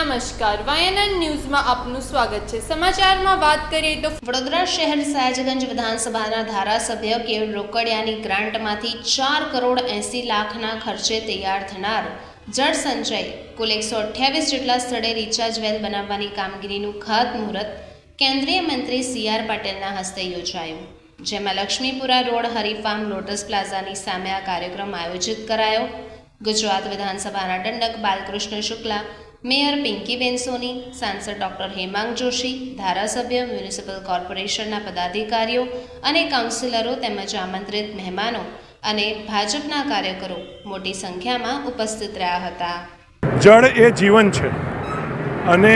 નમસ્કાર, વાયનન ન્યૂઝમાં આપનું સ્વાગત છે. સમાચારમાં વાત કરીએ તો વડોદરા શહેર સયાજગંજ વિધાનસભાના ધારાસભ્ય કેવલ રોકડિયાની ગ્રાન્ટમાંથી ચાર કરોડ એંસી લાખના ખર્ચે તૈયાર થનાર જળ સંચય, કુલ એકસો અઠ્યાવીસ જેટલા સ્થળે રિચાર્જ વેલ બનાવવાની કામગીરીનું ખાતમુહૂર્ત કેન્દ્રીય મંત્રી સી આર પાટીલના હસ્તે યોજાયું. જેમાં લક્ષ્મીપુરા રોડ, હરિફાર્મ, લોટસ પ્લાઝાની સામે આ કાર્યક્રમ આયોજિત કરાયો. ગુજરાત વિધાનસભાના દંડક બાલકૃષ્ણ શુક્લા મેયર પિંકીબેન સોની સાંસદ ડૉક્ટર હેમાંગ જોશી, ધારાસભ્ય મ્યુનિસિપલ કોર્પોરેશનના પદાધિકારીઓ અને કાઉન્સિલરો તેમજ આમંત્રિત મહેમાનો અને ભાજપના કાર્યકરો મોટી સંખ્યામાં ઉપસ્થિત રહ્યા હતા. જળ એ જીવન છે. અને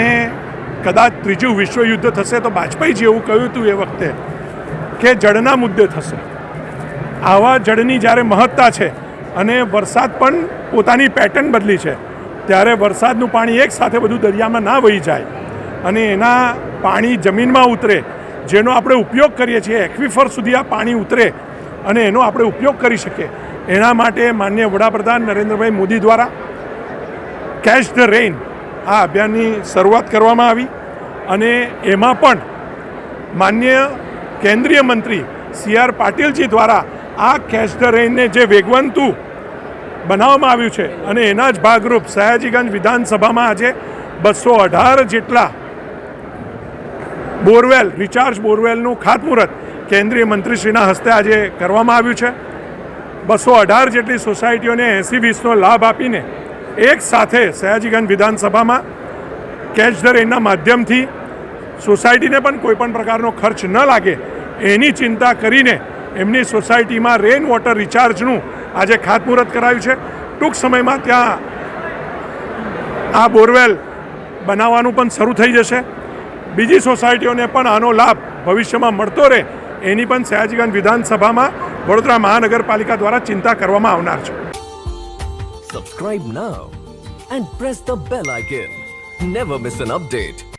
કદાચ ત્રીજું વિશ્વયુદ્ધ થશે તો વાજપેયીજી એવું કહ્યું હતું એ વખતે કે જળના મુદ્દે થશે. આવા જળની જ્યારે મહત્તા છે અને વરસાદ પણ પોતાની પેટર્ન બદલી છે. ત્યારે વરસાદનું પાણી એક સાથે બધું દરિયામાં ના વહી જાય. અને એના પાણી જમીનમાં ઉતરે, જેનો આપણે ઉપયોગ કરીએ છીએ, એક્વિફર સુધી આ પાણી ઉતરે અને એનો આપણે ઉપયોગ કરી શકીએ. એના માટે માન્ય વડાપ્રધાન નરેન્દ્રભાઈ મોદી દ્વારા કેચ ધ રેઇન આ અભિયાનની શરૂઆત કરવામાં આવી અને એમાં પણ માન્ય કેન્દ્રીય મંત્રી સી આર પાટીલજી દ્વારા આ કેચ ધ રેઇનને જે વેગવંતું બનાવવામાં આવ્યું છે. અને એના જ ભાગરૂપ સયાજીગંજ વિધાનસભામાં આજે બસો અઢાર જેટલા બોરવેલ, રિચાર્જ બોરવેલનું ખાતમુહૂર્ત કેન્દ્રીય મંત્રીશ્રીના હસ્તે આજે કરવામાં આવ્યું છે. બસો અઢાર જેટલી સોસાયટીઓને એસી વીસનો લાભ આપીને એક સાથે સયાજીગંજ વિધાનસભામાં કેચ ધ રેનના માધ્યમથી સોસાયટીને પણ કોઈપણ પ્રકારનો ખર્ચ ન લાગે એની ચિંતા કરીને એમની સોસાયટીમાં રેન વોટર રિચાર્જનું આજે ખાતમુહૂર્ત કરાયું છે. ટૂંક સમયમાં ત્યાં આ બોરવેલ બનાવવાનું પણ શરૂ થઈ જશે. બીજી સોસાયટીઓને પણ આનો લાભ ભવિષ્યમાં મળતો રહે એની પણ સયાજીગંજ વિધાનસભામાં વડોદરા મહાનગરપાલિકા દ્વારા ચિંતા કરવામાં આવનાર છે. Subscribe now and press the bell icon never miss an update.